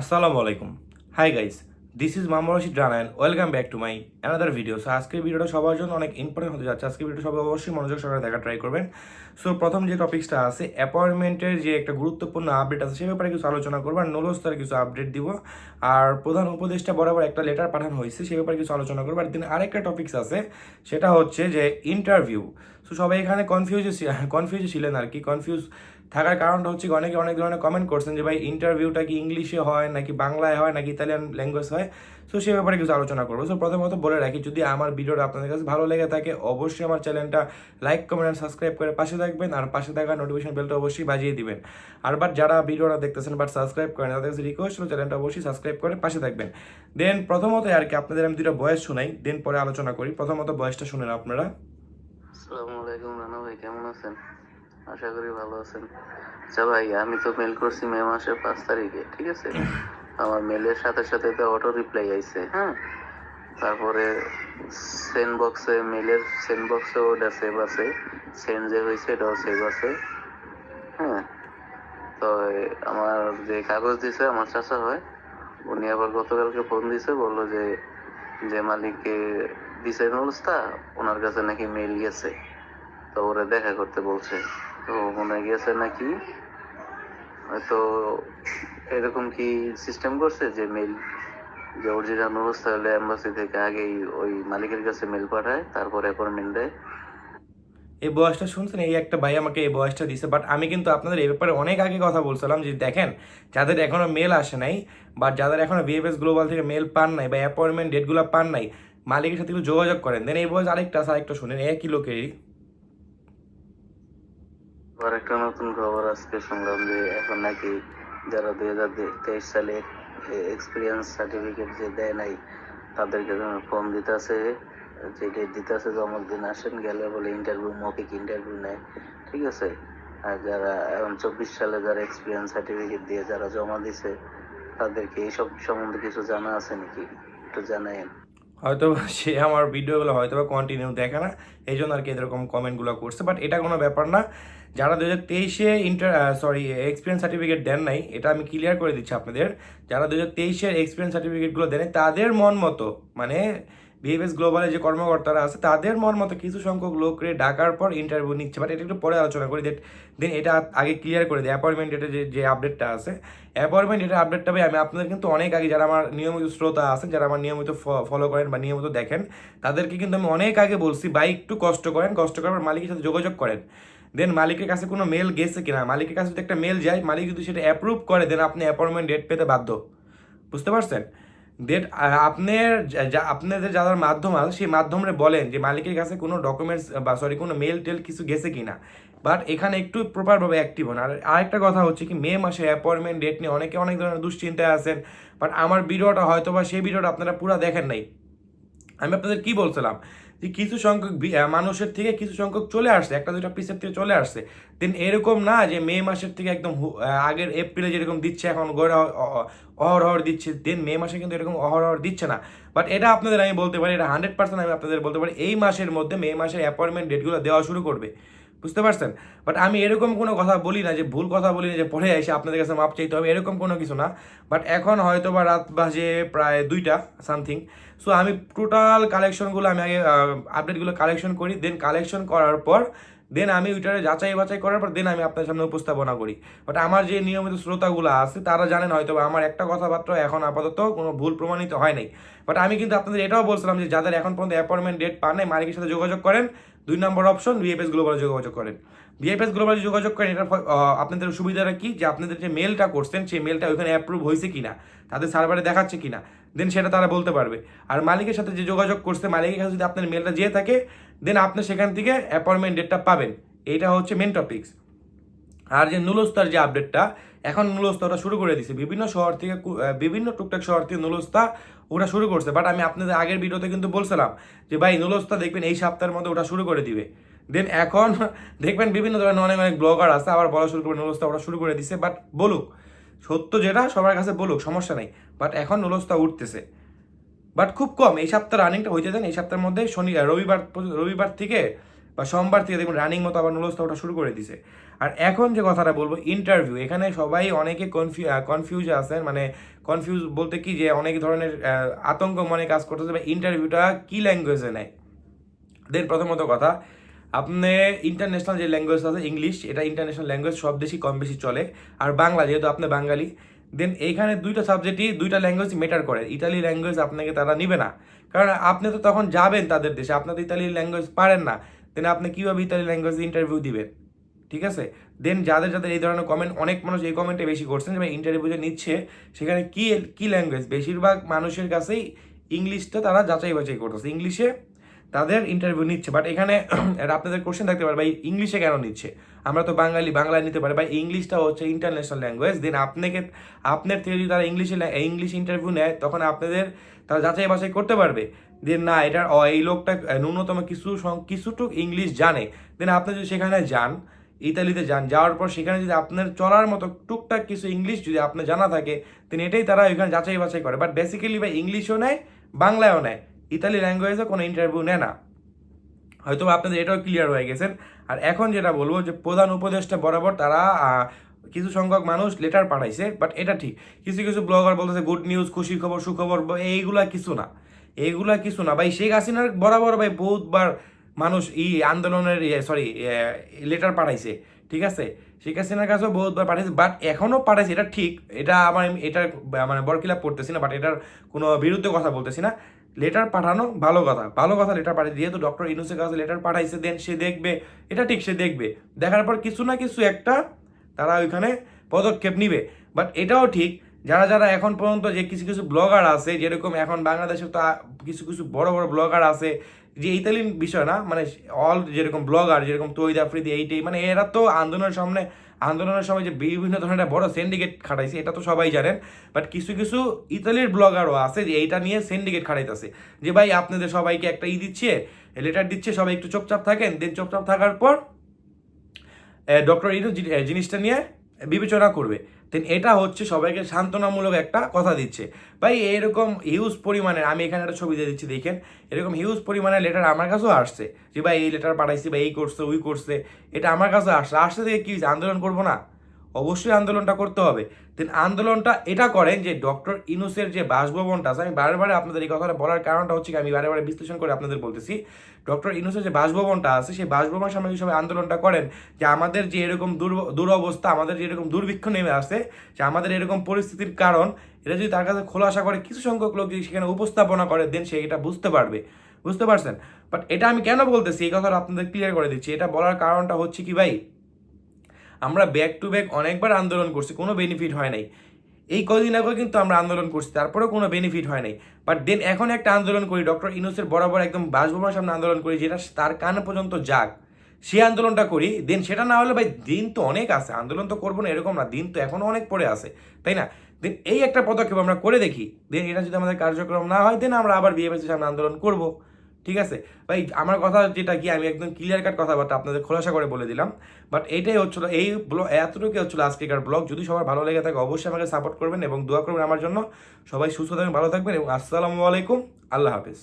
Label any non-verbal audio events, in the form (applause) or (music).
আসসালামু আলাইকুম। High guys this is Mama Rashid Rana welcome back to my another video so আজকের ভিডিওটা সবার জন্য অনেক ইম্পর্টেন্ট হতে যাচ্ছে। আজকের ভিডিও সবাই অবশ্যই মনোযোগ সহকারে দেখা ট্রাই করবেন। সো প্রথম যে টপিক্সটা আছে অ্যাপয়েন্টমেন্টের যে একটা গুরুত্বপূর্ণ আপডেট আছে, সে ব্যাপারে কিছু আলোচনা করব আর নলস্তার কিছু আপডেট দিব। আর প্রধান উপদেষ্টা বরাবর একটা লেটার পাঠানো হয়েছে, সে ব্যাপারে কিছু আলোচনা করব। আর দিন আরেকটা টপিক্স আছে, সেটা হচ্ছে যে ইন্টারভিউ সো সবাই এখানে কনফিউজ কনফিউজ ছিলেন আর কি। কনফিউজ থাকার কারণটা হচ্ছে অনেকে অনেক ধরনের কমেন্ট করছেন যে, ভাই ইন্টারভিউটা কি ইংলিশে হয়, নাকি বাংলায় হয়, নাকি ইতালিয়ান ল্যাঙ্গুয়েজ হয়? সো সে ব্যাপারে কিছু আলোচনা করব। সো প্রথমত বলে রাখি, যদি আমার ভিডিওটা আপনাদের কাছে ভালো লেগে থাকে, অবশ্যই আমার চ্যানেলটা লাইক কমেন্ট আর সাবস্ক্রাইব করে পাশে থাকবেন, আর পাশে থাকা নোটিফিকেশন বেলটা অবশ্যই বাজিয়ে দিবেন। আর বাট যারা ভিডিওটা দেখতেছেন বাট সাবস্ক্রাইব করেন, তাদের কাছে রিকোয়েস্ট চ্যানেলটা অবশ্যই সাবস্ক্রাইব করে পাশে থাকবেন। দেন প্রথমত আর কি, আপনাদের আমি দুটো বয়স শোনাই দেন পরে আলোচনা করি। প্রথমত বয়সটা শুনেন আপনারা। আসসালামু আলাইকুম, রানা ভাই, কেমন আছেন? আশা করি ভালো আছেন। আচ্ছা ভাই, আমি তো মেল করছি মে মাসের পাঁচ তারিখে, ঠিক আছে? আমার মেলের সাথে সাথে তো অটো রিপ্লাই আইছে হ্যাঁ? তারপরে সেন্ড বক্সে মেলের সেন্ড বক্সে ওটা সেভ আছে। সেন্ড যে হয়েছে এটাও সেভ আছে হ্যাঁ? তো আমার যে কাগজ দিছে, আমার চাচা হয়, উনি আবার গতকালকে ফোন দিছে, বলল যে যে মালিককে দিছে অবস্থা ওনার কাছে নাকি মেল গেছে। তো ওরা দেখা করতে বলছে। তো মনে গেছে নাকি? হয়তো এরকম কি সিস্টেম করছে যে মেল যে অরিজিনাল অবস্থা হলে এম্বাসি থেকে আগেই ওই মালিকের কাছে মেল পাঠায়, তারপর অ্যাপয়েন্টমেন্ট দেয়? এই বয়সটা শুনছেন? এই একটা ভাই আমাকে এই বয়সটা দিছে বাট আমি কিন্তু আপনাদের এই ব্যাপারে অনেক আগে কথা বলছিলাম যে দেখেন, যাদের এখনও মেল আসে নাই, বা যাদের এখনও বিএফএস গ্লোবাল থেকে মেল পান নাই, বা অ্যাপয়েন্টমেন্ট ডেটগুলো পান নাই, মালিকের সাথে একটু যোগাযোগ করেন। দেন এই বয়স আরেকটা আছে, আরেকটা শুনেন, একই লোকেরই। আবার একটা নতুন খবর আজকে শুনলাম যে এখন নাকি যারা দুই হাজার তেইশ সালে এক্সপিরিয়েন্স সার্টিফিকেট যে দেয় নাই, তাদেরকে ফোন দিতেছে, যে ডেট দিতেছে, যে অমুক দিন আসেন গেলে বলে ইন্টারভিউ মৌখিক ইন্টারভিউ নেয়, ঠিক আছে? আর যারা এখন চব্বিশ সালে যারা এক্সপিরিয়েন্স সার্টিফিকেট দিয়ে যারা জমা দিছে, তাদেরকে এইসব সম্বন্ধে কিছু জানা আছে নাকি? একটু জানাইন হয়তো সে আমার ভিডিওগুলো হয়তো বা কন্টিনিউ দেখে না, এই জন্য আর কি এরকম কমেন্টগুলো করছে। বাট এটা কোনো ব্যাপার না। যারা দু হাজার তেইশে ইন্টার সরি এক্সপিরিয়েন্স সার্টিফিকেট দেন নাই, এটা আমি ক্লিয়ার করে দিচ্ছি আপনাদের। যারা দু হাজার তেইশের এক্সপিরিয়েন্স সার্টিফিকেটগুলো দেন তাদের মন মতো মানে বিএফএস গ্লোবালে যে কর্মকর্তারা আছে, তাদের মন মতো কিছু সংখ্যক লোকরে ডাকার পর ইন্টারভিউ নিচ্ছে। বাট এটা একটু পরে আলোচনা করি দেন দেন এটা আগে ক্লিয়ার করে দিই। অ্যাপয়েন্টমেন্ট ডেটে যে যে আপডেটটা আছে অ্যাপয়েন্টমেন্ট ডেটের আপডেটটা ভাই আমি আপনাদের কিন্তু অনেক আগে যারা আমার নিয়মিত শ্রোতা আছেন, যারা আমার নিয়মিত ফলো করেন বা নিয়মিত দেখেন, তাদেরকে কিন্তু আমি অনেক আগে বলছি, ভাই একটু কষ্ট করেন, কষ্ট করার মালিকের সাথে যোগাযোগ করেন। দেন মালিকের কাছে কোনো মেল গেছে কিনা? মালিকের কাছে যদি একটা মেল যায়, মালিক যদি সেটা অ্যাপ্রুভ করে দেন আপনি অ্যাপয়েন্টমেন্ট ডেট পেতে বাধ্য। বুঝতে পারছেন? ডেট আপনার আপনাদের যাদের মাধ্যম আছে, সেই মাধ্যমে বলেন যে মালিকের কাছে কোনো ডকুমেন্টস বা সরি কোনো মেল টেল কিছু গেছে কি না বাট এখানে একটু প্রপারভাবে অ্যাক্টিভ হন। আর আরেকটা কথা হচ্ছে কি, মে মাসে অ্যাপয়েন্টমেন্ট ডেট নিয়ে অনেকে অনেক ধরনের দুশ্চিন্তায় আছেন। বাট আমার ভিডিওটা হয়তো বা সেই ভিডিওটা আপনারা পুরো দেখেন নাই। আমি আপনাদের কি বলছিলাম? যে কিছু সংখ্যক মানুষের থেকে কিছু সংখ্যক চলে আসছে, একটা দুটা পিসের থেকে চলে আসছে। দেন এরকম না যে মে মাসের থেকে একদম আগের এপ্রিলে যেরকম দিচ্ছে, এখন গড়ে অহরহর দিচ্ছে, দেন মে মাসে কিন্তু এরকম অহরহর দিচ্ছে না। বাট এটা আপনাদের আমি বলতে পারি, এটা হান্ড্রেড পার্সেন্ট আমি আপনাদের বলতে পারি, এই মাসের মধ্যে মে মাসের অ্যাপয়েন্টমেন্ট ডেটগুলো দেওয়া শুরু করবে। বুঝতে পারছেন? বাট আমি এরকম কোনো কথা বলি না যে, ভুল কথা বলি না যে, পরে এসে আপনাদের কাছে মাপ চাইতে হবে, এরকম কোনো কিছু না। বাট এখন হয়তো বা রাত বাজে প্রায় দুইটা সামথিং সো আমি টোটাল কালেকশনগুলো আমি আগে আপডেটগুলো কালেকশন করি দেন কালেকশন করার পর দেন আমি ওইটারে যাচাই বাছাই করার পর দেন আমি আপনার সামনে উপস্থাপনা করি। বাট আমার যে নিয়মিত শ্রোতাগুলো আছে, তারা জানেন হয়তো আমার একটা কথাবার্তা এখন আপাতত কোনো ভুল প্রমাণিত হয় নাই। বাট আমি কিন্তু আপনাদের এটাও বলছিলাম যে যাদের এখন পর্যন্ত অ্যাপয়েন্টমেন্ট ডেট পান নাই, মালিকের সাথে যোগাযোগ করেন। দুই নম্বর অপশন বিএফএস গ্লোবালে যোগাযোগ করেন। বিএফএস গ্লোবালে যোগাযোগ করেন, এটার ফ- আপনাদের সুবিধাটা কি? যে আপনাদের যে মেলটা করছেন, সেই মেলটা ওইখানে অ্যাপ্রুভ হয়েছে কিনা, তাদের সার্ভারে দেখাচ্ছে কিনা। দেন সেটা তারা বলতে পারবে। আর মালিকের সাথে যে যোগাযোগ করছে, মালিকের কাছে যদি আপনার মেলটা যেয়ে থাকে দেন আপনি সেখান থেকে অ্যাপয়েন্টমেন্ট ডেটটা পাবেন। এইটা হচ্ছে মেন টপিক্স আর যে নুলস্তার যে আপডেটটা এখন নুলস্তা ওটা শুরু করে দিছে। বিভিন্ন শহর থেকে বিভিন্ন টুকটাক শহর থেকে নুলস্তা ওটা শুরু করছে। বাট আমি আপনাদের আগের ভিডিওতে কিন্তু বলছিলাম যে, ভাই, নুলস্তা দেখবেন এই সপ্তাহের মধ্যে ওটা শুরু করে দিবে। দেন এখন (laughs) দেখবেন বিভিন্ন ধরনের অনেক অনেক ব্লগার আছে, আবার বলা শুরু করবে, নুলস্তা ওটা শুরু করে দিছে। বাট বলুক সত্য যেটা, সবার কাছে বলুক, সমস্যা নেই। বাট এখন নুলস্তা উঠতেছে। বাট খুব কম, এই সপ্তাহ রানিংটা হইতে দেন, এই সপ্তাহের মধ্যে শনি রবিবার রবিবার থেকে বা সোমবার থেকে দেখুন রানিং মতো আবার নুলস্তা ওটা শুরু করে দিছে। আর এখন যে কথাটা বলব ইন্টারভিউ এখানে সবাই অনেকে কনফিউ কনফিউজ আছেন মানে কনফিউজ বলতে কি যে অনেক ধরনের আতঙ্ক মনে কাজ করতেছে, বা ইন্টারভিউটা কী ল্যাঙ্গুয়েজে নেয়? দেন প্রথমত কথা আপনি ইন্টারন্যাশনাল যে ল্যাঙ্গুয়েজ আছে ইংলিশ এটা ইন্টারন্যাশনাল ল্যাঙ্গুয়েজ সব দেশই কম বেশি চলে। আর বাংলা, যেহেতু আপনি বাঙালি দেন এইখানে দুইটা সাবজেক্টই দুইটা ল্যাঙ্গুয়েজ মেটার করে। ইতালি ল্যাঙ্গুয়েজ আপনাকে তারা নিবে না। কারণ আপনি তো তখন যাবেন তাদের দেশে, আপনি তো ইতালি ল্যাঙ্গুয়েজ পারেন না। দেন আপনি কীভাবে ইতালি ল্যাঙ্গুয়েজ ইন্টারভিউ দিবেন? ঠিক আছে? দেন যাদের যাদের এই ধরনের কমেন্ট অনেক মানুষ এই কমেন্টে বেশি করছেন যে ইন্টারভিউ যে নিচ্ছে, সেখানে কী কী ল্যাঙ্গুয়েজ বেশিরভাগ মানুষের কাছেই ইংলিশটা তারা যাচাই বাছাই করতেছে। ইংলিশে তাদের ইন্টারভিউ নিচ্ছে। বাট এখানে (clears throat) এটা আপনাদের কোশ্চেন থাকতে পারে ভাই ইংলিশে কেন নিচ্ছে? আমরা তো বাঙালি বাংলায় নিতে পারি। ভাই ইংলিশটা হচ্ছে ইন্টারন্যাশনাল ল্যাঙ্গুয়েজ দেন আপনাকে আপনার থেকে যদি তারা ইংলিশে ইংলিশ ইন্টারভিউ নেয় তখন আপনাদের তারা যাচাই বাছাই করতে পারবে। দেন না এটার অ, এই লোকটা ন্যূনতম কিছু কিছুটুক ইংলিশ জানে। দেন আপনি যদি সেখানে যান ইতালিতে যান যাওয়ার পর সেখানে যদি আপনার চলার মতো টুকটাক কিছু ইংলিশ যদি আপনার জানা থাকে দেন এটাই তারা ওইখানে যাচাই বাছাই করে। বাট বেসিক্যালি ভাই ইংলিশও নেয় বাংলায়ও নেয়। ইতালি ল্যাঙ্গুয়েজে কোনো ইন্টারভিউ নেয় না। হয়তো আপনাদের এটাও ক্লিয়ার হয়ে গেছেন আর এখন যেটা বলব যে প্রধান উপদেষ্টা বরাবর তারা কিছু সংখ্যক মানুষ লেটার পাঠাইছে বাট এটা ঠিক। কিছু কিছু ব্লগার বলতেছে গুড নিউজ খুশি খবর, সুখবর এইগুলা কিছু না। এইগুলা কিছু না। ভাই, শেখ হাসিনার বরাবর ভাই বহুতবার মানুষ এই আন্দোলনের সরি লেটার পাঠাইছে। ঠিক আছে? শেখ হাসিনার কাছেও বহুতবার পাঠাইছে বাট এখনও পাঠাইছে। এটা ঠিক। এটা আমার এটা মানে বরকিলাপ করতেছি না বাট এটার কোনো বিরুদ্ধে কথা বলতেছি না। লেটার পাঠানো ভালো কথা। ভালো কথা লেটার পাঠাই যেহেতু ডক্টর ইনুসের কাছে লেটার পাঠাইছে দেন সে দেখবে, এটা ঠিক সে দেখবে। দেখার পর কিছু না কিছু একটা তারা ওইখানে পদক্ষেপ নিবে। বাট এটাও ঠিক, যারা যারা এখন পর্যন্ত যে কিছু কিছু ব্লগার আছে, যেরকম এখন বাংলাদেশে তো কিছু কিছু বড় বড় ব্লগার আছে, যে ইতালিন বিষয় না মানে অল যেরকম ব্লগার যেরকম তৈদ আফ্রিদি, এইটাই মানে এরা তো আন্দোলনের সামনে আন্দোলনের সময় যে বিভিন্ন ধরনের বড় সিন্ডিকেট খাটাইছে, এটা তো সবাই জানেন বাট কিছু কিছু ইতালির ব্লগারও আছে যে এইটা নিয়ে সিন্ডিকেট খাটাইতেছে, যে ভাই আপনাদের সবাইকে একটা ই দিচ্ছে লেটার দিচ্ছে, সবাই একটু চুপচাপ থাকেন দেন চুপচাপ থাকার পর ডক্টর ইনু জিনিসটা নিয়ে বিবেচনা করবে। দেন এটা হচ্ছে সবাইকে সান্ত্বনামূলক একটা কথা দিচ্ছে। ভাই, এরকম হিউজ পরিমাণের, আমি এখানে একটা ছবি দিয়ে দিচ্ছি, দেখেন। এরকম হিউজ পরিমাণের লেটার আমার কাছেও আসছে যে, ভাই, এই লেটার পাঠাইছি বা এই করছে, ওই করছে। এটা আমার কাছে আসছে। আসছে থেকে কি আন্দোলন করব না। অবশ্যই আন্দোলনটা করতে হবে। দেন আন্দোলনটা এটা করেন যে ডক্টর ইনুসের যে বাসভবনটা আছে, আমি বারে বারে আপনাদের এই কথাটা বলার কারণটা হচ্ছে আমি বারে বারে বিশ্লেষণ করে আপনাদের বলতেছি। ডক্টর ইনুসের যে বাসভবনটা আছে, সেই বাসভবনের সামনে সবাই আন্দোলনটা করেন, যে আমাদের যে এরকম দুর, দুরবস্থা, আমাদের যে এরকম দুর্ভিক্ষ নেমে আসে, যে আমাদের এরকম পরিস্থিতির কারণ এটা যদি তার কাছে খোলাসা করে কিছু সংখ্যক লোক যদি সেখানে উপস্থাপনা করে দেন সে এটা বুঝতে পারবে। বুঝতে পারছেন? বাট এটা আমি কেন বলতেছি? এই কথাটা আপনাদের ক্লিয়ার করে দিচ্ছি। এটা বলার কারণটা হচ্ছে কি ভাই আমরা ব্যাক টু ব্যাক অনেকবার আন্দোলন করছি, কোনো বেনিফিট হয় নাই। এই কদিন আগে কিন্তু আমরা আন্দোলন করছি, তারপরেও কোনো বেনিফিট হয় নাই। বাট দেন এখন একটা আন্দোলন করি ডক্টর ইনুসের বরাবর একদম বাসভবনের সামনে আন্দোলন করি, যেটা তার কান পর্যন্ত যাক। সেই আন্দোলনটা করি দেন সেটা না হলে ভাই দিন তো অনেক আছে, আন্দোলন তো করব না, এরকম না, দিন তো এখনও অনেক পড়ে আছে, তাই না? দেন এই একটা পদক্ষেপ আমরা করে দেখি দেন এটা যদি আমাদের কার্যক্রম না হয় দেন আমরা আবার বিএমএসের সামনে আন্দোলন করব। ঠিক আছে? ভাই, আমার কথা যেটা কি, আমি একদম ক্লিয়ার কাট কথাবার্তা আপনাদের খোলাসা করে বলে দিলাম। বাট এটাই হচ্ছিল, এই ব্লগ এতটুকু হচ্ছিল আজকেকার ব্লগ যদি সবার ভালো লেগে থাকে, অবশ্যই আমাকে সাপোর্ট করবেন এবং দোয়া করবেন আমার জন্য। সবাই সুস্থ থাকবেন, ভালো থাকবেন এবং আসসালামু আলাইকুম। আল্লাহ হাফিজ।